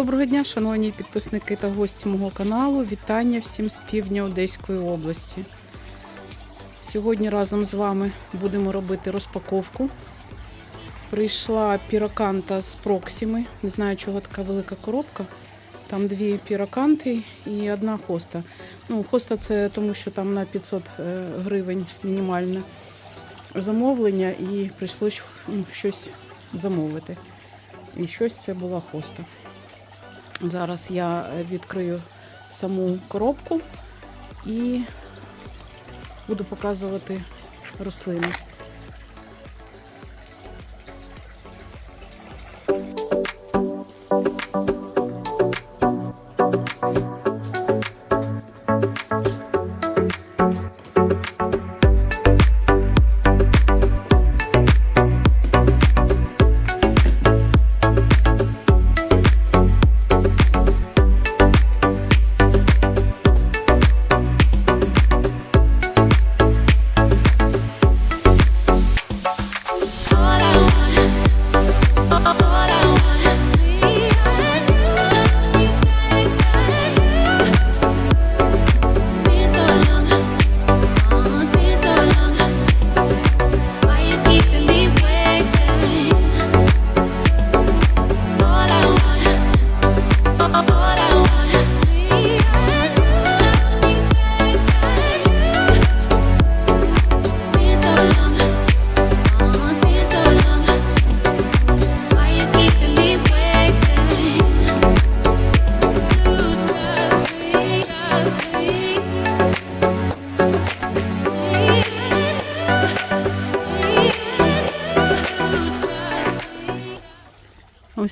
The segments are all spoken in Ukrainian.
Доброго дня, шановні підписники та гості мого каналу. Вітання всім з півдня Одеської області. Сьогодні разом з вами будемо робити розпаковку. Прийшла піроканта з проксіми. Не знаю, чого така велика коробка. Там дві піроканти і одна хоста. Ну, хоста це тому, що там на 500 е, гривень мінімальне замовлення, і прийшлось ну, щось замовити. І щось це була хоста. Зараз я відкрию саму коробку і буду показувати рослини.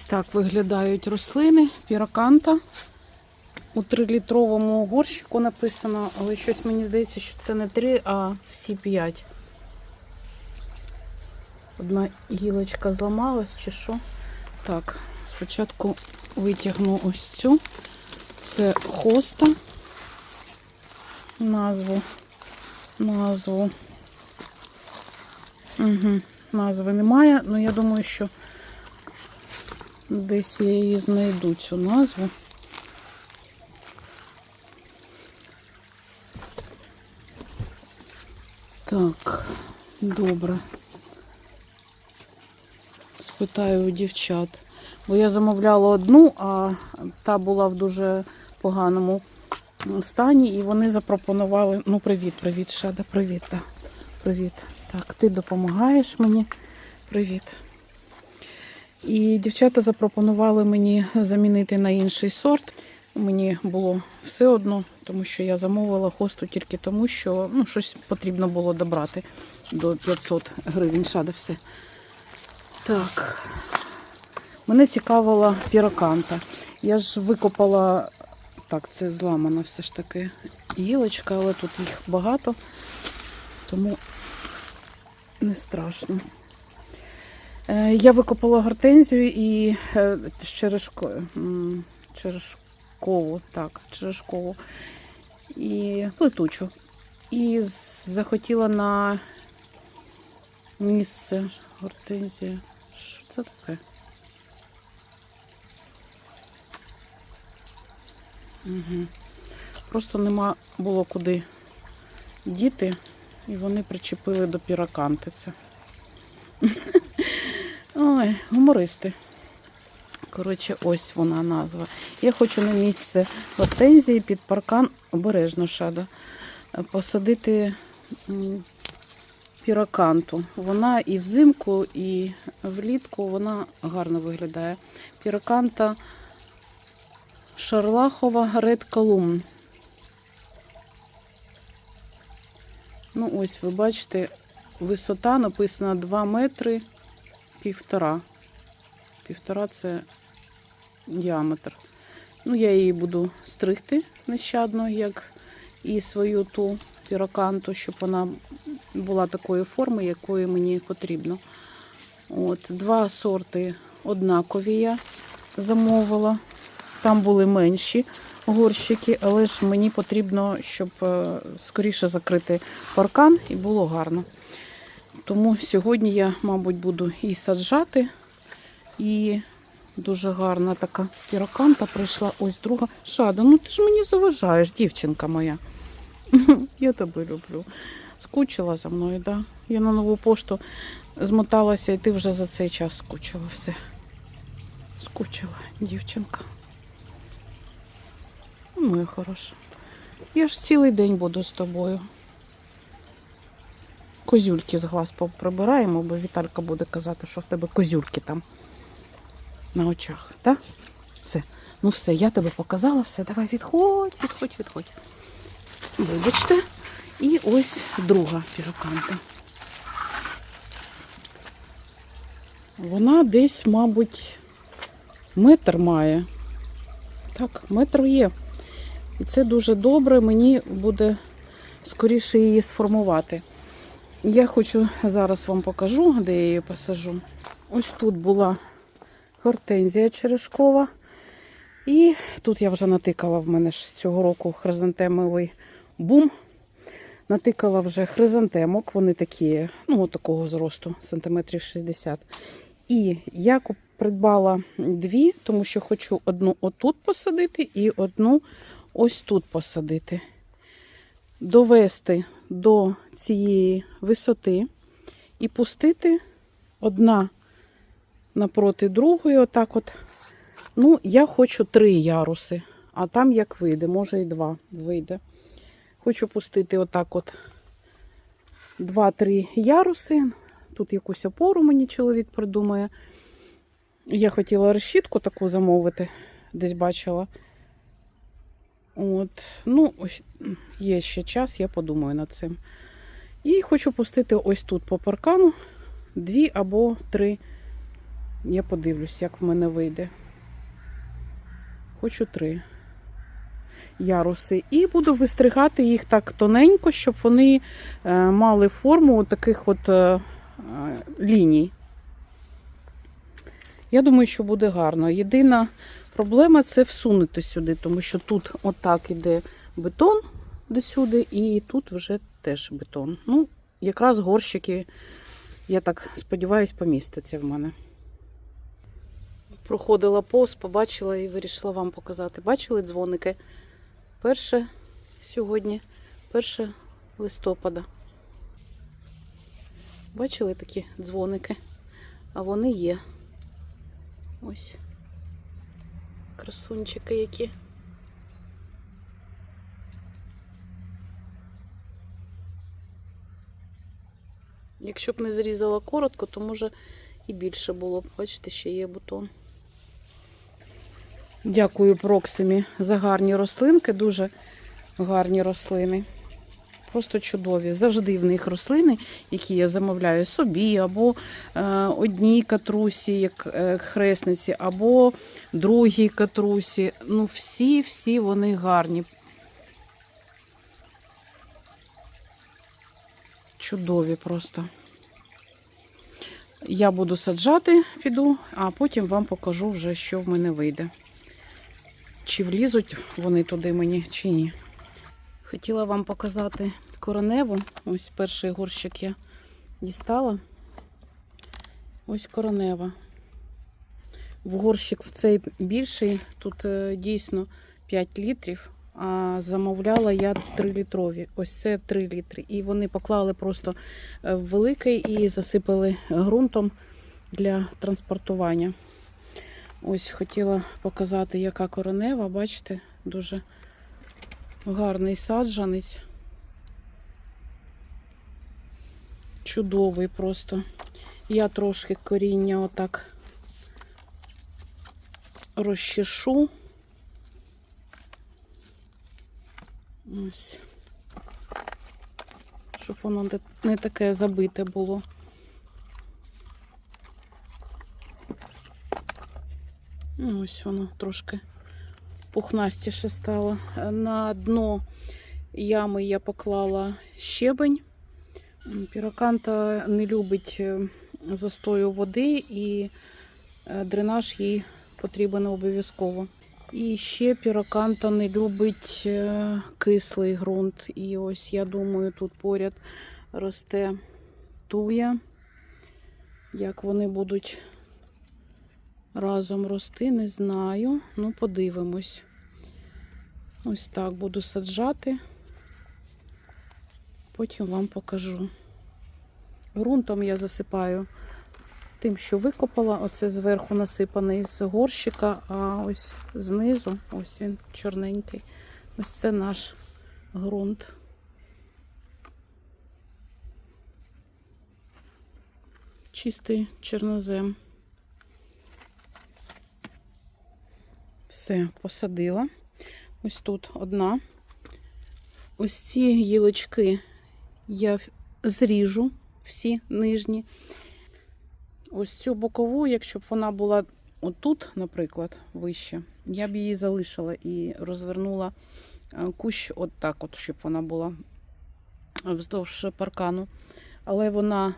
Так виглядають рослини піроканта. У 3-літровому горщику написано, але щось мені здається, що це не 3, а всі 5. Одна гілочка зламалась чи що. Так, спочатку витягну ось цю. Це хоста. Назву. Назву. Угу. Назви немає, але я думаю, що Десь я її знайду цю назву. Так, добре. Спитаю у дівчат. Бо я замовляла одну, а та була в дуже поганому стані, і вони запропонували. Ну, привіт, привіт, Шада, привіт. Да. Привіт. Так, ти допомагаєш мені. Привіт. І дівчата запропонували мені замінити на інший сорт. Мені було все одно, тому що я замовила хосту тільки тому, що ну, щось потрібно було добрати до 500 гривень. Шада все. Так. Мене цікавила піроканта. Я ж викопала, так, це зламана все ж таки гілочка, але тут їх багато, тому не страшно. Е, Я викопала гортензію і черешко, черешкову, так, черешкову і плетучу. І захотіла на місце гортензія. Що це таке? Угу. Просто нема було куди діти, і вони причепили до піраканти це. Ой, гумористи. Коротше, ось вона назва. Я хочу на місце гортензії під паркан обережно шада. Посадити м, піроканту. Вона і взимку, і влітку вона гарно виглядає. Піроканта Шарлахова Ред Колумн. Ну, ось ви бачите, висота написана 2 метри півтора. Півтора це діаметр. Ну, я її буду стригти нещадно, як і свою ту піроканту, щоб вона була такої форми, якої мені потрібно. От, два сорти однакові я замовила. Там були менші горщики, але ж мені потрібно, щоб е, скоріше закрити паркан і було гарно. Тому сьогодні я, мабуть, буду і саджати, і Дуже гарна така піроканта прийшла. Ось друга. Шада, ну ти ж мені заважаєш, дівчинка моя. Я тебе люблю. Скучила за мною, да? Я на нову пошту змоталася, і ти вже за цей час скучила все. Скучила, дівчинка. Ну, Моя хороша. Я ж цілий день буду з тобою. Козюльки з глаз прибираємо, бо Віталька буде казати, що в тебе козюльки там на очах, так? Все. Ну все, я тебе показала, все, давай відходь, відходь, відходь. Вибачте. І ось друга піроканта. Вона десь, мабуть, метр має. Так, метр є. І це дуже добре, мені буде скоріше її сформувати. Я хочу зараз вам покажу, де я її посажу. Ось тут була гортензія черешкова. І тут я вже натикала в мене ж цього року хризантемовий бум. Натикала вже хризантемок, вони такі, ну, такого зросту, сантиметрів 60. І я придбала дві, тому що хочу одну отут посадити і одну ось тут посадити. Довести до цієї висоти і пустити одна напроти другої, отак от. Ну, я хочу три яруси, а там як вийде, може і два вийде. Хочу пустити отак от два-три яруси. Тут якусь опору мені чоловік придумає. Я хотіла решітку таку замовити, десь бачила. От, ну, ось, є ще час, я подумаю над цим. І хочу пустити ось тут по паркану дві або три. Я подивлюсь, як в мене вийде. Хочу три яруси. І буду вистригати їх так тоненько, щоб вони е, мали форму таких от е, е, ліній. Я думаю, що буде гарно. Єдина проблема це всунути сюди, тому що тут отак іде бетон до сюди, і тут вже теж бетон. Ну, якраз горщики, я так сподіваюся, помістяться в мене. Проходила повз, побачила і вирішила вам показати. Бачили дзвоники? Перше сьогодні, 1 листопада. Бачили такі дзвоники? А вони є. Ось. Красунчики які. Якщо б не зрізала коротко, то може і більше було б. Бачите, ще є бутон. Дякую Проксимі за гарні рослинки, дуже гарні рослини. Просто чудові. Завжди в них рослини, які я замовляю собі, або е, одній катрусі, як е, хресниці, або другій катрусі. Ну, всі, всі вони гарні. Чудові просто. Я буду саджати, піду, а потім вам покажу вже, що в мене вийде. Чи влізуть вони туди мені, чи ні. Хотіла вам показати короневу. Ось перший горщик я дістала. Ось коронева. В горщик в цей більший, тут е, дійсно 5 літрів, а замовляла я 3 літрові. Ось це 3 літри. І вони поклали просто е, в великий і засипали ґрунтом для транспортування. Ось хотіла показати, яка коронева, бачите, дуже гарний саджанець. Чудовий просто. Я трошки коріння отак розчешу. Ось. Щоб воно не- таке забите було. Ну, Ось воно трошки пухнастіше стало. На дно ями я поклала щебень. Піроканта не любить е, застою води і е, дренаж їй потрібен обов'язково. І ще піроканта не любить е, кислий ґрунт. І ось я думаю, тут поряд росте туя. Як вони будуть разом рости, не знаю. Ну, подивимось. Ось так буду саджати. Потім вам покажу. Грунтом я засипаю тим, що викопала. Оце зверху насипаний з горщика, а ось знизу, ось він чорненький. Ось це наш ґрунт. Чистий чорнозем. Все, посадила. Ось тут одна. Ось ці гілочки я зріжу всі нижні. Ось цю бокову, якщо б вона була отут, наприклад, вище, я б її залишила і розвернула е, кущ от так, от, щоб вона була вздовж паркану. Але вона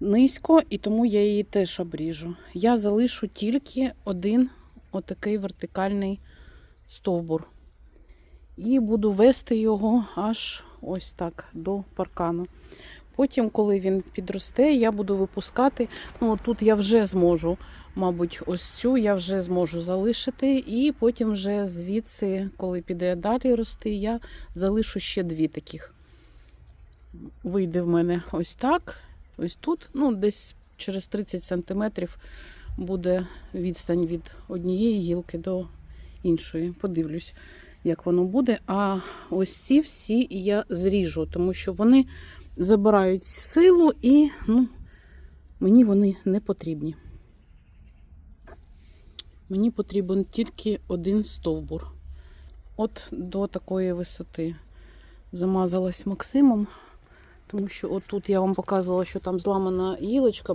низько, і тому я її теж обріжу. Я залишу тільки один отакий вертикальний стовбур. І буду вести його аж ось так до паркану. Потім, коли він підросте, я буду випускати. Ну, тут я вже зможу, мабуть, ось цю я вже зможу залишити. І потім вже звідси, коли піде далі рости, я залишу ще дві таких. Вийде в мене ось так. Ось тут, ну, десь через 30 сантиметрів буде відстань від однієї гілки до іншої. Подивлюсь, як воно буде. А ось ці всі я зріжу, тому що вони забирають силу і ну, мені вони не потрібні. Мені потрібен тільки один стовбур. От до такої висоти. Замазалась Максимом, тому що отут я вам показувала, що там зламана гілочка.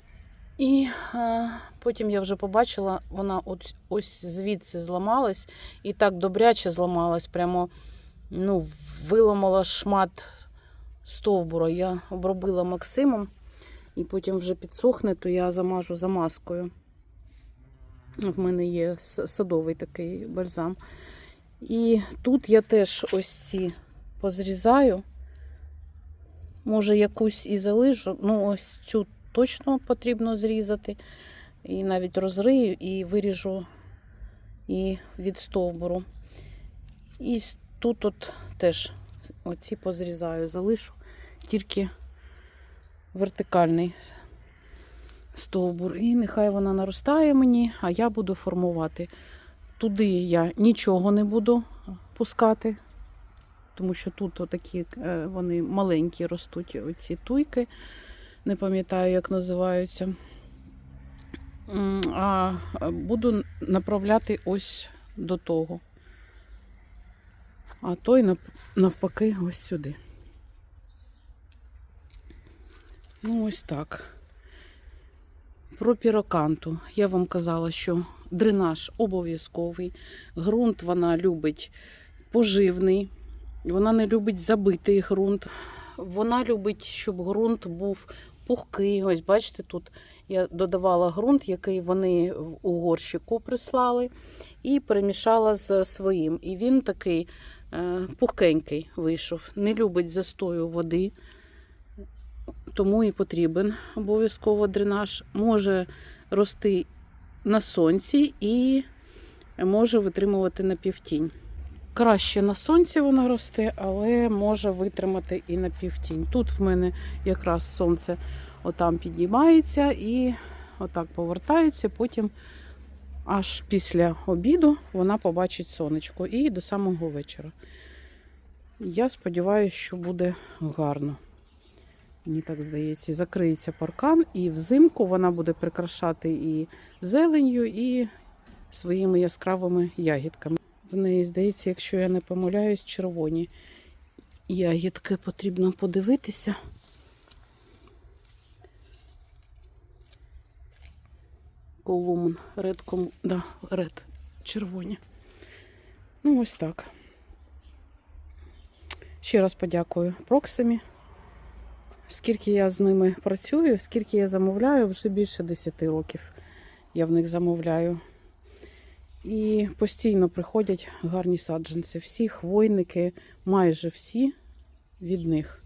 І е, потім я вже побачила, вона ось, ось звідси зламалась і так добряче зламалась, прямо ну, виламала шмат стовбура. Я обробила Максимом, і потім вже підсохне, то я замажу замазкою. В мене є садовий такий бальзам. І тут я теж ось ці позрізаю. Може, якусь і залишу. Ну, ось цю точно потрібно зрізати. І навіть розрию і виріжу і від стовбуру. І тут от теж оці позрізаю, залишу тільки вертикальний стовбур. І нехай вона наростає мені, а я буду формувати. Туди я нічого не буду пускати, тому що тут отакі е, вони маленькі ростуть, оці туйки. Не пам'ятаю, як називаються. А буду направляти ось до того. А той навпаки ось сюди. Ну, ось так. Про піроканту. Я вам казала, що дренаж обов'язковий. Грунт вона любить поживний. Вона не любить забитий ґрунт. Вона любить, щоб ґрунт був пухкий. Ось бачите, тут я додавала ґрунт, який вони в угорщику прислали, і перемішала з своїм. І він такий е, пухкенький вийшов. Не любить застою води, тому і потрібен обов'язково дренаж. Може рости на сонці і може витримувати напівтінь. Краще на сонці вона росте, але може витримати і на півтінь. Тут в мене якраз сонце отам підіймається і отак повертається. Потім аж після обіду вона побачить сонечко і до самого вечора. Я сподіваюся, що буде гарно. Мені так здається, закриється паркан, і взимку вона буде прикрашати і зеленню, і своїми яскравими ягідками. В неї, здається, якщо я не помиляюсь, червоні ягідки потрібно подивитися. Колумн, ред, ком... да, ред, червоні. Ну, ось так. Ще раз подякую Проксимі. Скільки я з ними працюю, скільки я замовляю, вже більше 10 років я в них замовляю. І постійно приходять гарні саджанці. Всі хвойники, майже всі від них.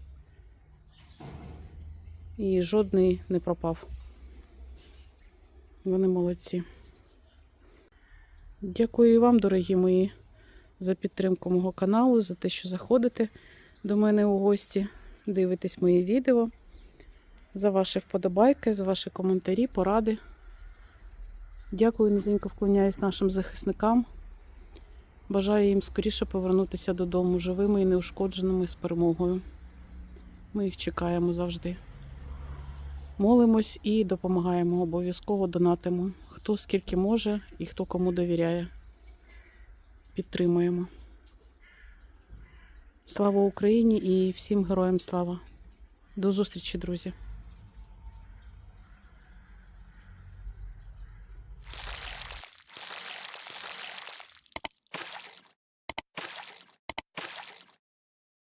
І жодний не пропав. Вони молодці. Дякую і вам, дорогі мої, за підтримку мого каналу, за те, що заходите до мене у гості, дивитесь мої відео, за ваші вподобайки, за ваші коментарі, поради. Дякую, низенько вклоняюсь нашим захисникам. Бажаю їм скоріше повернутися додому живими і неушкодженими з перемогою. Ми їх чекаємо завжди. Молимось і допомагаємо, обов'язково донатимо. Хто скільки може і хто кому довіряє. Підтримуємо. Слава Україні і всім героям слава. До зустрічі, друзі!